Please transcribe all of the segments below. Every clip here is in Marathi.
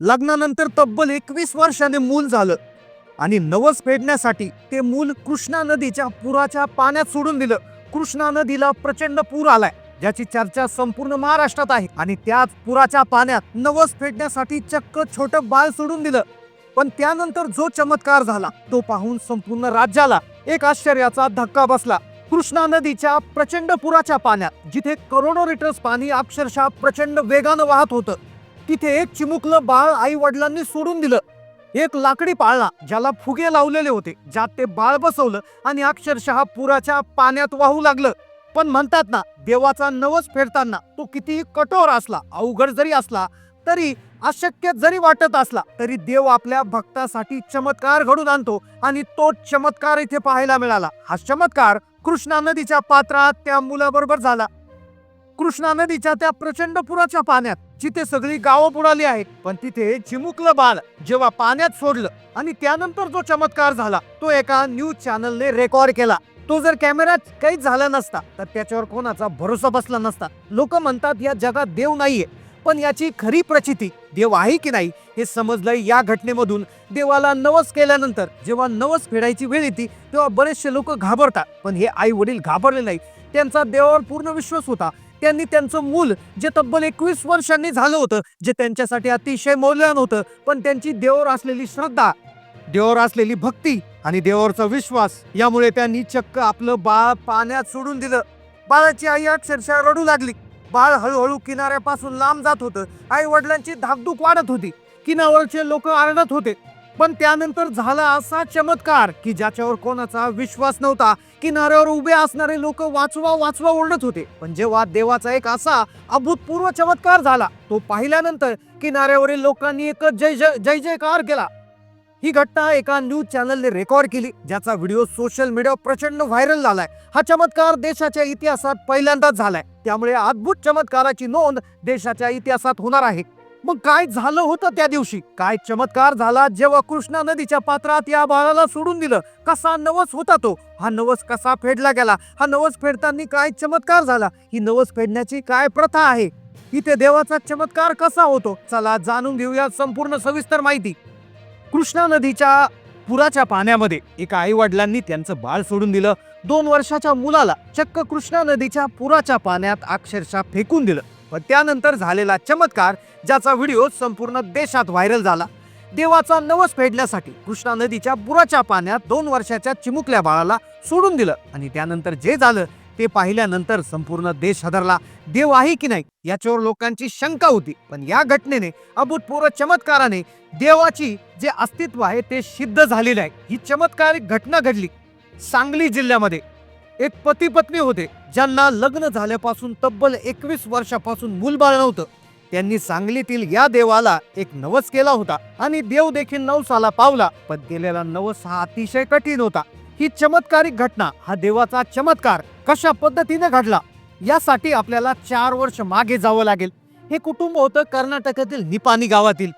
लग्नानंतर तब्बल एकवीस वर्षाने मूल झालं आणि नवस फेडण्यासाठी ते मूल कृष्णा नदीच्या पुराच्या पाण्यात सोडून दिलं. कृष्णा नदीला प्रचंड पूर आलाय ज्याची चर्चा संपूर्ण महाराष्ट्रात आहे आणि त्याच पुराच्या पाण्यात नवस फेडण्यासाठी चक्क छोटं बाळ सोडून दिलं. पण त्यानंतर जो चमत्कार झाला तो पाहून संपूर्ण राज्याला एक आश्चर्याचा धक्का बसला. कृष्णा नदीच्या प्रचंड पुराच्या पाण्यात जिथे करोडो लिटर्स पाणी अक्षरशः प्रचंड वेगानं वाहत होतं. तिथे एक चिमुकलं बाळ आई वडिलांनी सोडून दिलं. एक लाकडी पाळणा ज्याला फुगे लावलेले होते ज्यात ते बाळ बसवलं आणि अक्षरशः पुराच्या पाण्यात वाहू लागलं. पण म्हणतात ना देवाचा नवस फेडताना तो कितीही कठोर असला अवघड जरी असला तरी अशक्य जरी वाटत असला तरी देव आपल्या भक्तासाठी चमत्कार घडून आणतो आणि तो चमत्कार इथे पाहायला मिळाला. हा चमत्कार कृष्णा नदीच्या पात्रात त्या मुलाबरोबर झाला. कृष्णा नदीच्या त्या प्रचंड पुराच्या पाण्यात. जिथे सगळी गावं बुडाली आहेत पण तिथे चिमुकलं बाल जेव्हा पाण्यात सोडलं आणि त्यानंतर जो चमत्कार झाला तो एका न्यूज चॅनलने रेकॉर्ड केला. तो जर कॅमेऱ्यात काहीच झाला नसता तर त्याच्यावर कोणाचा भरोसा बसला नसता. लोक म्हणतात या जगात देव नाहीये. पण याची खरी प्रचिती देव आहे की नाही हे समजलं या घटनेमधून. देवाला नवस केल्यानंतर जेव्हा नवस फेडायची वेळ येते तेव्हा बरेचसे लोक घाबरतात. पण हे आई वडील घाबरले नाही त्यांचा देवावर पूर्ण विश्वास होता. त्यांनी त्यांचं मूल जे तब्बल एकवीस वर्षांनी झालं होतं जे त्यांच्यासाठी अतिशय मौल्यवान होतं पण त्यांची देवावर असलेली श्रद्धा देवावर असलेली भक्ती आणि देवावरचा विश्वास यामुळे त्यांनी चक्क आपलं बाळ पाण्यात सोडून दिलं. बाळाची आई अक्षरशः रडू लागली. बाळ हळूहळू किनाऱ्यापासून लांब जात होतं. आई वडिलांची धाकधूक वाढत होती. किनावरचे लोक आरडत होते. पण त्यानंतर झाला असा चमत्कार की ज्याच्यावर कोणाचा विश्वास नव्हता किनाऱ्यावर उभे असणारे लोक वाचवा वाचवा ओरडत होते. पण जेव्हा देवाचा एक असा अभूतपूर्व चमत्कार झाला तो पाहिल्यानंतर किनाऱ्यावरील लोकांनी एक जय जय जय जयकार केला. ही घटना एका न्यूज चॅनलने रेकॉर्ड केली ज्याचा व्हिडिओ सोशल मीडियावर प्रचंड व्हायरल झालाय. हा चमत्कार देशाच्या इतिहासात पहिल्यांदाच झालाय. त्यामुळे अद्भुत चमत्काराची नोंद देशाच्या इतिहासात होणार आहे. मग काय झालं होतं त्या दिवशी? काय चमत्कार झाला जेव्हा कृष्णा नदीच्या पात्रात या बाळाला सोडून दिलं? कसा नवस होता तो? हा नवस कसा फेडला गेला? हा नवस फेडताना काय चमत्कार झाला? ही नवस फेडण्याची काय प्रथा आहे? इथे देवाचा चमत्कार कसा होतो? चला जाणून घेऊया संपूर्ण सविस्तर माहिती. कृष्णा नदीच्या पुराच्या पाण्यामध्ये एका आई वडिलांनी त्यांचं बाळ सोडून दिलं. दोन वर्षाच्या मुलाला चक्क कृष्णा नदीच्या पुराच्या पाण्यात अक्षरशः फेकून दिलं. व त्यानंतर झालेला चमत्कार ज्याचा व्हिडिओ संपूर्ण देशात व्हायरल झाला. देवाचा नवस फेडण्यासाठी कृष्णा नदीच्या पुराच्या पाण्यात दोन वर्षाच्या चिमुकल्या बाळाला सोडून दिलं आणि त्यानंतर जे झालं ते पाहिल्यानंतर संपूर्ण देश हदरला. देव आहे की नाही याच्यावर लोकांची शंका होती. पण या घटनेने अभूतपूर्व चमत्काराने देवाची जे अस्तित्व आहे ते सिद्ध झालेलं आहे. ही चमत्कारिक घटना घडली सांगली जिल्ह्यामध्ये. एक पती पत्नी होते ज्यांना लग्न झाल्यापासून तब्बल एकवीस वर्षापासून मूलबाळ नव्हतं. त्यांनी सांगलीतील या देवाला एक नवस केला होता आणि देव देखील नवसाला पावला पण केलेला नवस हा अतिशय कठीण होता. ही चमत्कारिक घटना हा देवाचा चमत्कार कशा पद्धतीने घडला यासाठी आपल्याला चार वर्ष मागे जावं लागेल. हे कुटुंब होतं कर्नाटकातील निपाणी गावातील.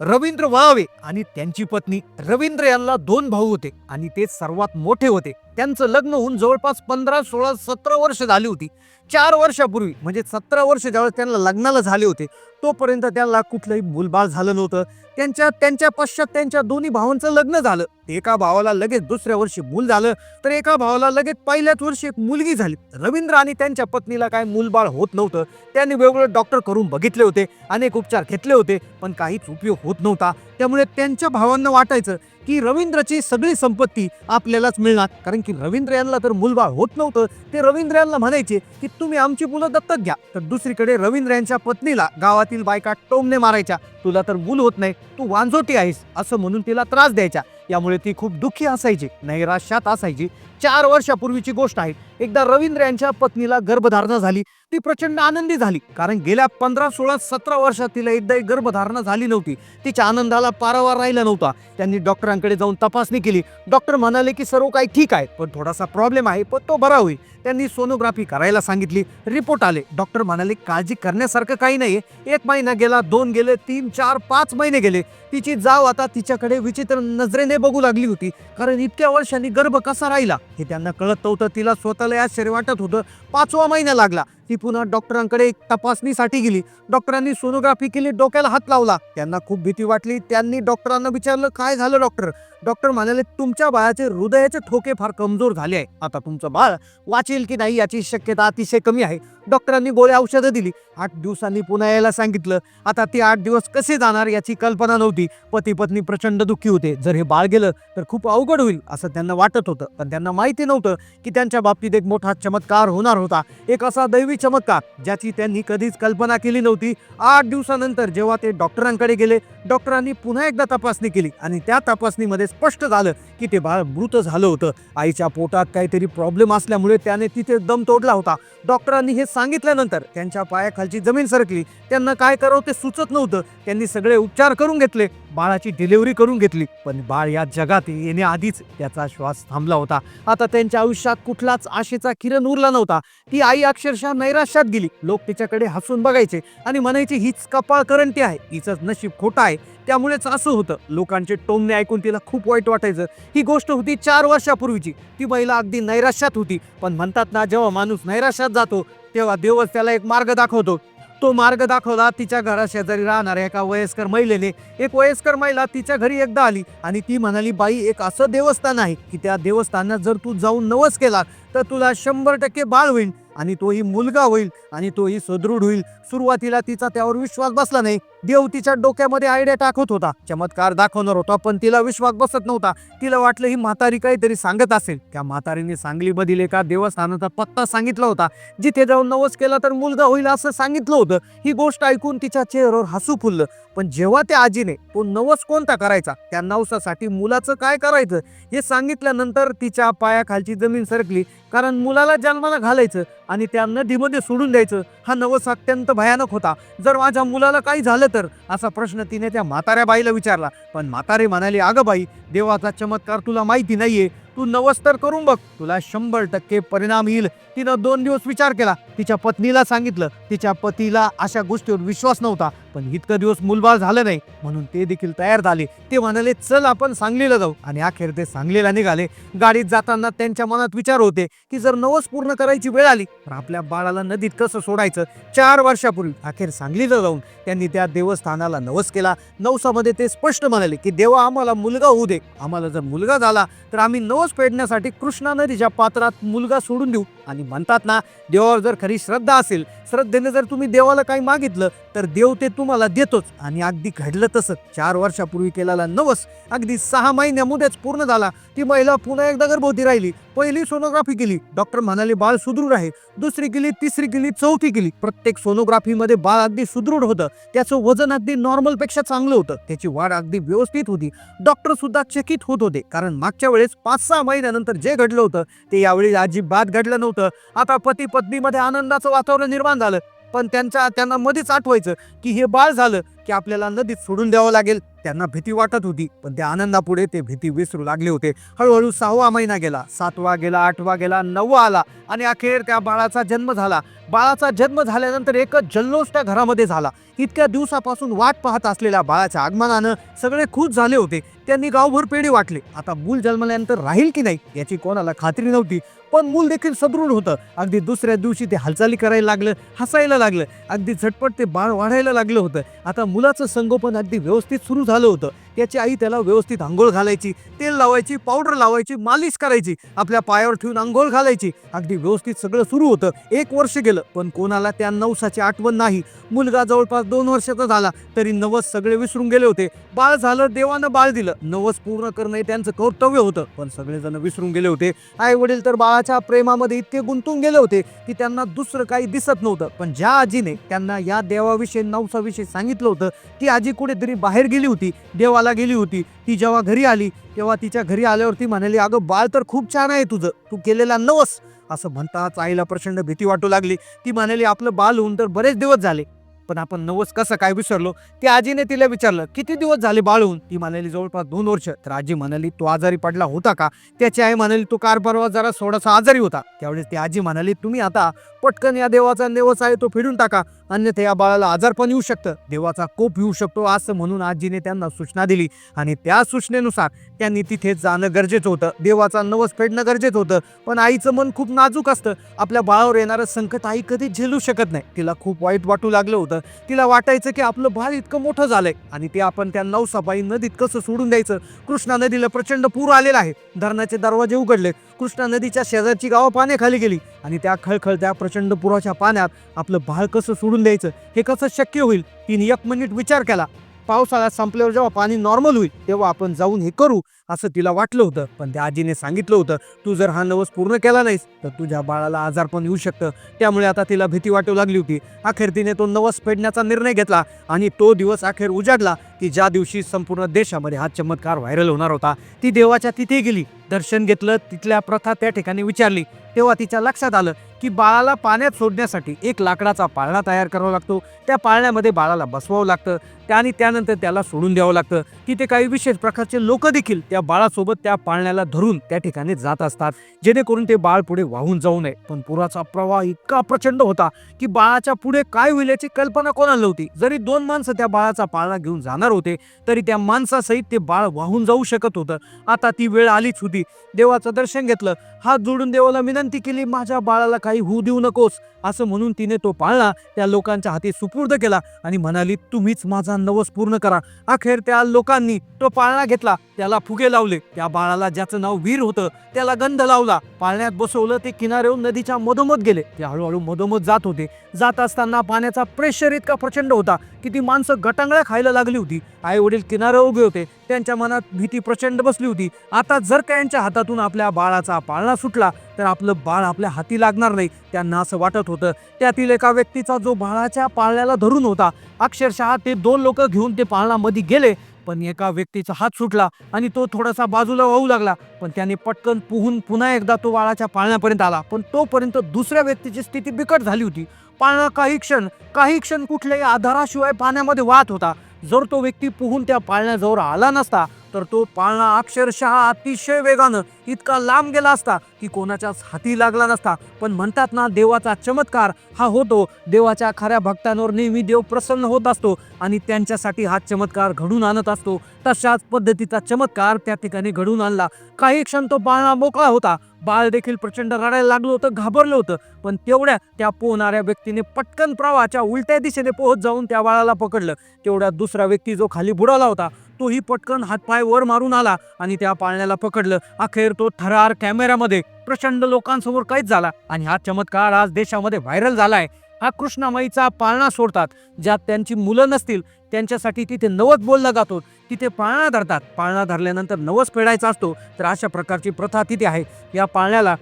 रवींद्र वळावे आणि त्यांची पत्नी रवींद्र यांना दोन भाऊ होते आणि ते सर्वात मोठे होते. त्यांचं लग्न होऊन जवळपास पंधरा सोळा सतरा वर्ष झाली होती. चार वर्षापूर्वी म्हणजे सतरा वर्ष ज्यावेळेस त्यांना लग्नाला झाले होते तोपर्यंत त्यांना कुठलंही मूलबाळ झालं नव्हतं. त्यांच्या त्यांच्या पश्चात त्यांच्या दोन्ही भावांचं लग्न झालं. एका भावाला लगेच दुसऱ्या वर्षी मूल झालं तर एका भावाला लगेच पहिल्याच वर्षी एक मुलगी झाली. रवींद्र आणि त्यांच्या पत्नीला काय मूलबाळ होत नव्हतं. त्यांनी वेगवेगळे डॉक्टर करून बघितले होते अनेक उपचार घेतले होते पण काहीच उपयोग होत नव्हता. त्यामुळे त्यांच्या भावांना वाटायचं की रवींद्रची सगळी संपत्ती आपल्यालाच मिळणार. कारण की रवींद्र यांना तर मूलबाळ होत नव्हतं. ते रवींद्र यांना म्हणायचे की तुम्ही आमची मुलं दत्तक घ्या. तर दुसरीकडे रवींद्र यांच्या पत्नीला गावातील बायका टोमने मारायच्या. तुला तर मूल होत नाही. तू वांझोटी आहेस. असं म्हणून तिला त्रास द्यायचा यामुळे ती खूप दुःखी असायची नैराश्यात असायची. चार वर्षापूर्वीची गोष्ट आहे. एकदा रवींद्र यांच्या पत्नीला गर्भधारणा झाली. ती प्रचंड आनंदी झाली. कारण गेल्या पंधरा सोळा सतरा वर्षात तिला एकदाही गर्भधारणा झाली नव्हती. तिच्या आनंदाला पारावार राहिला नव्हता. त्यांनी डॉक्टरांकडे जाऊन तपासणी केली. डॉक्टर म्हणाले की सर्व काही ठीक आहे. पण थोडासा प्रॉब्लेम आहे. पण तो बरा होईल. त्यांनी सोनोग्राफी करायला सांगितली. रिपोर्ट आले. डॉक्टर म्हणाले काळजी करण्यासारखं काही नाही एक महिना गेला दोन गेले तीन चार पाच महिने गेले. तिची जाव आता तिच्याकडे विचित्र नजरेने बघू लागली होती. कारण इतक्या वर्षांनी गर्भ कसा राहिला हे त्यांना कळत नव्हतं. तिला स्वतःला आश्चर्य वाटत होतं. पाचवा महिना लागला. ती पुन्हा डॉक्टरांकडे एक तपासणीसाठी गेली. डॉक्टरांनी सोनोग्राफी केली डोक्याला हात लावला. त्यांना खूप भीती वाटली. त्यांनी डॉक्टरांना विचारलं काय झालं डॉक्टर? डॉक्टर म्हणाले तुमच्या बाळाचे हृदयाचे ठोके फार कमजोर झाले आहे आता तुमचं बाळ वाचेल की नाही याची शक्यता अतिशय कमी आहे. डॉक्टरांनी गोळ्या औषधं दिली. आठ दिवसांनी पुन्हा यायला सांगितलं. आता ते आठ दिवस कसे जाणार याची कल्पना नव्हती. पती पत्नी प्रचंड दुःखी होते. जर हे बाळ गेलं तर खूप अवघड होईल असं त्यांना वाटत होतं. पण त्यांना माहिती नव्हतं की त्यांच्या बाबतीत एक मोठा चमत्कार होणार होता. एक असा दैवी चमत्कार ज्याची त्यांनी कधीच कल्पना केली नव्हती. आठ दिवसानंतर जेव्हा ते डॉक्टरांकडे गेले डॉक्टरांनी पुन्हा एकदा तपासणी केली आणि त्या तपासणीमध्ये स्पष्ट झालं की ते बाळ मृत झालं होतं. आईच्या पोटात काहीतरी प्रॉब्लेम असल्यामुळे त्याने तिथे दम तोडला होता. डॉक्टरांनी हे सांगितल्यानंतर त्यांच्या पायाखालची जमीन सरकली. त्यांना काय करावं ते सुचत नव्हतं. त्यांनी सगळे उपचार करून घेतले. बाळाची डिलिव्हरी करून घेतली. पण बाळ या जगात येण्याआधीच त्याचा श्वास थांबला होता. आता त्यांच्या आयुष्यात कुठलाच आशेचा किरण उरला नव्हता. ती आई अक्षरशः नैराश्यात गेली. लोक तिच्याकडे हसून बघायचे आणि म्हणायचे हीच कपाळ करंटी आहे. हिचंच नशीब खोटं आहे. त्यामुळेच असं होतं. लोकांचे टोमणे ऐकून तिला खूप वाईट वाटायचं. ही गोष्ट होती चार वर्षापूर्वीची. ती महिला अगदी नैराश्यात होती. पण म्हणतात ना जेव्हा माणूस नैराश्यात जातो तेव्हा देवच त्याला एक मार्ग दाखवतो. तो मार्ग दाखवला तिच्या घराशेजारी राहणाऱ्या एका वयस्कर महिलेने. एक वयस्कर महिला तिच्या घरी एकदा आली आणि ती म्हणाली बाई एक असं देवस्थान आहे की त्या देवस्थानात जर तू जाऊन नवस केला तर तुला शंभर टक्के बाळ होईल आणि तोही मुलगा होईल आणि तोही सुदृढ होईल. सुरुवातीला तिचा त्यावर विश्वास बसला नाही. देव तिच्या डोक्यामध्ये आयडिया टाकत होता. चमत्कार दाखवणार होता पण तिला विश्वास बसत नव्हता. तिला वाटलं ही म्हातारी काहीतरी सांगत असेल. त्या म्हातारीने सांगलीमधील एका देवस्थानाचा पत्ता सांगितला होता. जिथे जाऊन नवस केला तर मुलगा होईल असं सांगितलं होतं. ही गोष्ट ऐकून तिच्या चेहऱ्यावर हसू फुललं. पण जेव्हा त्या आजीने तो नवस कोणता करायचा? त्या नवसासाठी मुलाचं काय करायचं? हे सांगितल्यानंतर तिच्या पायाखालची जमीन सरकली. कारण मुलाला जन्माला घालायचं आणि त्या नदीमध्ये सोडून द्यायचं हा नवस अत्यंत भयानक होता. जर माझ्या मुलाला काही झालं तर असा प्रश्न तिने त्या म्हाताऱ्या बाईला विचारला. पण म्हातारे म्हणाले अगं बाई देवाचा चमत्कार तुला माहिती नाहीये. तू नवस तर करून बघ. तुला शंभर टक्के परिणाम येईल. तिनं दोन दिवस विचार केला. तिच्या पत्नीला सांगितलं. तिच्या पतीला अशा गोष्टीवर विश्वास नव्हता. पण इतकं दिवस मुलबाळ झालं नाही म्हणून ते देखील तयार झाले. ते म्हणाले चल आपण सांगलीला जाऊ. आणि अखेर ते सांगलीला निघाले. गाडीत जाताना त्यांच्या मनात विचार होते की जर नवस पूर्ण करायची वेळ आली तर आपल्या बाळाला नदीत कसं सोडायचं? चार वर्षापूर्वी अखेर सांगलीला जाऊन त्यांनी त्या देवस्थानाला नवस केला. नवसामध्ये ते स्पष्ट म्हणाले की देवा आम्हाला मुलगा होऊ दे. आम्हाला जर मुलगा झाला तर आम्ही नवस फेडण्यासाठी कृष्णा नदीच्या पात्रात मुलगा सोडून देऊ. आणि म्हणतात ना देवावर जर खरी श्रद्धा असेल श्रद्धेने जर तुम्ही देवाला काही मागितलं तर देव ते तुम्हाला देतोच. आणि अगदी घडलं तसं चार वर्षापूर्वी केलेला नवस अगदी सहा महिन्यामध्येच पूर्ण झाला. ती महिला पुन्हा एकदा गर्भवती राहिली. पहिली सोनोग्राफी केली. डॉक्टर म्हणाले बाळ सुदृढ आहे. दुसरी केली तिसरी केली चौथी केली. प्रत्येक सोनोग्राफीमध्ये बाळ अगदी सुदृढ होतं. त्याचं वजन अगदी नॉर्मलपेक्षा चांगलं होतं. त्याची वाढ अगदी व्यवस्थित होती. डॉक्टर सुद्धा चकित होत होते. कारण मागच्या वेळेस पाच सहा महिन्यानंतर जे घडलं होतं ते यावेळी अजिबात घडलं नव्हतं. आता पती पत्नीमध्ये आनंदाचं वातावरण निर्माण झालं. पण त्यांच्या त्यांना मध्येच आठवायचं की हे बाळ झालं. की आपल्याला नदीत सोडून द्यावं लागेल. त्यांना भीती वाटत होती पण त्या आनंदापुढे ते भीती विसरू लागले होते. हळूहळू सहावा महिना गेला सातवा गेला आठवा गेला नववा आला आणि अखेर त्या बाळाचा जन्म झाला. बाळाचा जन्म झाल्यानंतर एकच जल्लोष त्या घरामध्ये झाला. इतक्या दिवसापासून वाट पाहत असलेल्या बाळाच्या आगमनानं सगळे खुश झाले होते. त्यांनी गावभर पेढे वाटले. आता मूल जन्मल्यानंतर राहील की नाही याची कोणाला खात्री नव्हती पण मूल देखील सदृढ होतं. अगदी दुसऱ्या दिवशी ते हालचाली करायला लागलं हसायला लागलं. अगदी झटपट ते बाळ वाढायला लागलं होतं. आता मुलाचं संगोपन अगदी व्यवस्थित सुरू झालं होतं. त्याची आई त्याला व्यवस्थित आंघोळ घालायची तेल लावायची पावडर लावायची मालिश करायची आपल्या पायावर ठेवून आंघोळ घालायची. अगदी व्यवस्थित सगळं सुरू होतं. एक वर्ष गेलं पण कोणाला त्या नवसाची आठवण नाही. मुलगा जवळपास दोन वर्षाचा झाला तरी नवस सगळे विसरून गेले होते. बाळ झालं देवानं बाळ दिलं. नवस पूर्ण करणं हे त्यांचं कर्तव्य होतं पण सगळेजण विसरून गेले होते. आई वडील तर बाळाच्या प्रेमामध्ये इतके गुंतून गेले होते की त्यांना दुसरं काही दिसत नव्हतं. पण ज्या आजीने त्यांना या देवाविषयी नवसाविषयी सांगितलं होतं ती आजी कुठेतरी बाहेर गेली होती. देवाला गेली होती ती जेव्हा घरी आली तेव्हा तिच्या घरी आल्यावरती म्हणाली अगं बाळ तर खूप छान आहे तुझं तू केलेला नवस. असं म्हणताच आईला प्रचंड भीती वाटू लागली. ती म्हणाली आपलं बाल होऊन तर बरेच दिवस झाले. पण आपण नवस कसं काय विसरलो ते आजीने तिला विचारलं किती दिवस झाले बाळून? ती म्हणाली जवळपास दोन वर्ष. तर आजी म्हणाली तो आजारी पडला होता का? त्याची आई म्हणाली तो कार परवा जरा थोडासा आजारी होता. त्यावेळेस ती आजी म्हणाली तुम्ही आता पटकन या देवाचा नेवस आहे तो फिरून टाका अन्यथा या बाळाला आजार पण येऊ शकतं. देवाचा कोप येऊ शकतो असं म्हणून आजीने त्यांना सूचना दिली आणि त्या सूचनेनुसार त्यांनी तिथे जाणं गरजेचं होतं. देवाचा नवस फेडणं गरजेचं होतं. पण आईचं मन खूप नाजूक असतं. आपल्या बाळावर येणारं संकट आई कधी झेलू शकत नाही. तिला खूप वाईट वाटू लागलं होतं. तिला वाटायचं की आपलं भार इतकं मोठं झालंय. आणि ते आपण त्या नवसाबाई नदीत कसं सोडून द्यायचं? कृष्णा नदीला प्रचंड पूर आलेला आहे. धरणाचे दरवाजे उघडले कृष्णा नदीच्या शेजारची गावं पाण्याखाली गेली. आणि त्या खळखळ त्या प्रचंड पुराच्या पाण्यात आपलं भार कसं सोडून द्यायचं? हे कसं शक्य होईल? तिने एक मिनिट विचार केला. पावसाळ्यात संपल्यावर जेव्हा पाणी नॉर्मल होईल तेव्हा आपण जाऊन हे करू. असं तिला वाटलं होतं. पण त्या आजीने सांगितलं होतं तू जर हा नवस पूर्ण केला नाहीस तर तुझ्या बाळाला आजार पण येऊ शकतं. त्यामुळे आता तिला भीती वाटू लागली होती. अखेर तिने तो नवस फेडण्याचा निर्णय घेतला आणि तो दिवस अखेर उजाडला की ज्या दिवशी संपूर्ण देशामध्ये हा चमत्कार व्हायरल होणार होता ती देवाच्या तिथे गेली. दर्शन घेतलं तिथल्या प्रथा त्या ठिकाणी विचारली. तेव्हा तिच्या लक्षात आलं की बाळाला पाण्यात सोडण्यासाठी एक लाकडाचा पाळणा तयार करावा लागतो. त्या पाळण्यामध्ये बाळाला बसवावं लागतं. त्या आणि त्यानंतर त्याला सोडून द्यावं लागतं. तिथे काही विशेष प्रकारचे लोक देखील त्या त्या बाळासोबत त्या पाळण्याला धरून त्या ठिकाणी जात असतात. जेणेकरून ते बाळ पुढे वाहून जाऊ नये. पण पुराचा प्रवाह इतका प्रचंड होता की बाळाच्या पुढे काय होईल याची कल्पना कोणाला नव्हती. जरी दोन माणसं त्या बाळाचा पाळणा घेऊन जाणार होते तरी त्या माणसासहित ते बाळ वाहून जाऊ शकत होतं. आता ती वेळ आलीच होती. देवाचं दर्शन घेतलं. हात जोडून देवाला विनंती केली माझ्या बाळाला काही होऊ देऊ नकोस. असं म्हणून तिने तो पाळणा त्या लोकांच्या हाती सुपूर्द केला आणि म्हणाली तुम्हीच माझा नवस पूर्ण करा. अखेर त्या लोकांनी तो पाळणा घेतला. त्याला फुगे लावले. त्या बाळाला ज्याचं नाव वीर होतं त्याला गंध लावला. पाळण्यात बसवलं ते किनाऱ्याहून नदीच्या मधोमध गेले. ते हळूहळू मधोमध जात होते. जात असताना पाण्याचा प्रेशर इतका प्रचंड होता की ती माणसं गटांगळ्या खायला लागली होती. आई वडील किनारे उभे होते. त्यांच्या मनात भीती प्रचंड बसली होती. आता जर का यांच्या हातातून आपल्या बाळाचा पाळणा सुटला तर आपलं बाळ आपल्या हाती लागणार नाही त्यांना असं वाटत होतं. त्यातील एका व्यक्तीचा जो बाळाच्या पाळण्याला धरून होता अक्षरशः ते दोन लोक घेऊन ते पाळणामध्ये गेले. पण एका व्यक्तीचा हात सुटला आणि तो थोडासा बाजूला वाहू लागला. पण त्याने पटकन पुहून पुन्हा एकदा तो वाळाच्या पाळण्यापर्यंत आला. पण तोपर्यंत दुसऱ्या व्यक्तीची स्थिती बिकट झाली होती. पाळणा काही क्षण काही क्षण कुठल्याही आधाराशिवाय पाण्यामध्ये वाहत होता. जर तो व्यक्ती पुहून त्या पाळण्याजवळ आला नसता तर तो पाळणा अक्षरशः अतिशय वेगानं इतका लांब गेला असता की कोणाच्याच हाती लागला नसता. पण म्हणतात ना देवाचा चमत्कार हा होतो. देवाच्या खऱ्या भक्तांवर नेहमी देव प्रसन्न होत असतो आणि त्यांच्यासाठी हा चमत्कार घडून आणत असतो. तशाच पद्धतीचा चमत्कार त्या ठिकाणी घडून आणला. काही क्षण तो पाळणा मोकळा होता. बाळ देखील प्रचंड रडायला लागलं होतं घाबरलं होतं. पण तेवढ्या त्या पोहणाऱ्या व्यक्तीने पटकन प्रवाहाच्या उलट्या दिशेने पोहत जाऊन त्या बाळाला पकडलं. तेवढ्या दुसरा व्यक्ती जो खाली बुडाला होता तोही पटकन हातपाय वर मारून आला आणि त्या पाळण्याला पकडलं. अखेर तो थरार कॅमेऱ्यामध्ये प्रचंड लोकांसमोर कैद झाला आणि हा चमत्कार आज देशामध्ये व्हायरल झालाय. हा कृष्णामाईचा पाळणा सोडतात. ज्यात त्यांची मुलं नसतील त्यांच्यासाठी तिथे नवस बोलला जातो. तिथे पाळणा धरतात. पाळणा धरल्यानंतर नवस फेडायचा असतो. तर अशा प्रकारची प्रथा तिथे आहे. या पाळण्याला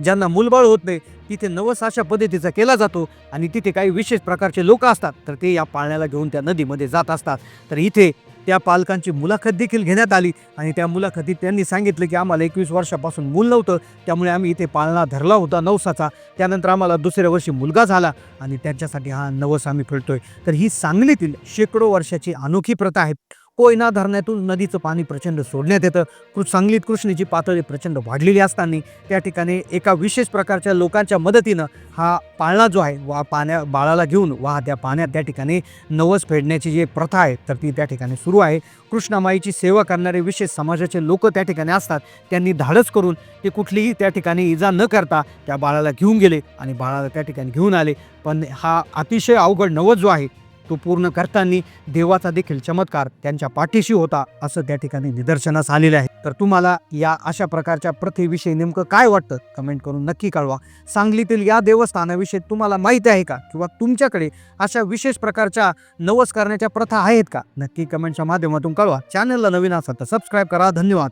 ज्यांना मूलबाळ होत नाही तिथे नवस अशा पद्धतीचा केला जातो आणि तिथे काही विशेष प्रकारचे लोक असतात. तर ते या पाळण्याला घेऊन त्या नदीमध्ये जात असतात. तर इथे त्या पालकांची मुलाखत देखील घेण्यात आली आणि त्या मुलाखतीत त्यांनी सांगितलं की आम्हाला एकवीस वर्षापासून मूल नव्हतं त्यामुळे आम्ही इथे पाळणा धरला होता नवसाचा. त्यानंतर आम्हाला दुसऱ्या वर्षी मुलगा झाला आणि त्यांच्यासाठी हा नवस आम्ही फिरतोय तर ही सांगलीतील शेकडो वर्षाची अनोखी प्रथा आहे. कोयना धरणातून नदीचं पाणी प्रचंड सोडण्यात येतं. कृ सांगलीत कृष्णेची पातळी प्रचंड वाढलेली असताना त्या ठिकाणी एका विशेष प्रकारच्या लोकांच्या मदतीनं हा पाळणा जो आहे वा पाण्या बाळाला घेऊन वा त्या पाण्यात त्या ठिकाणी नवस फेडण्याची जी प्रथा आहे तर ती त्या ठिकाणी सुरू आहे. कृष्णामाईची सेवा करणारे विशेष समाजाचे लोक त्या ठिकाणी असतात. त्यांनी धाडस करून ते कुठलीही त्या ठिकाणी इजा न करता त्या बाळाला घेऊन गेले आणि बाळाला त्या ठिकाणी घेऊन आले. पण हा अतिशय अवघड नवस जो आहे तो पूर्ण करताना देवाचा देखील चमत्कार त्यांच्या पाठीशी होता असं त्या ठिकाणी निदर्शनास आलेलं आहे. तर तुम्हाला या अशा प्रकारच्या प्रथेविषयी नेमकं काय वाटतं? कमेंट करून नक्की कळवा. सांगलीतील या देवस्थानाविषयी तुम्हाला माहिती आहे का? किंवा तुमच्याकडे अशा विशेष प्रकारच्या नवस करण्याच्या प्रथा आहेत का? नक्की कमेंटच्या माध्यमातून कळवा. चॅनलला नवीन असाल तर सबस्क्राईब करा. धन्यवाद.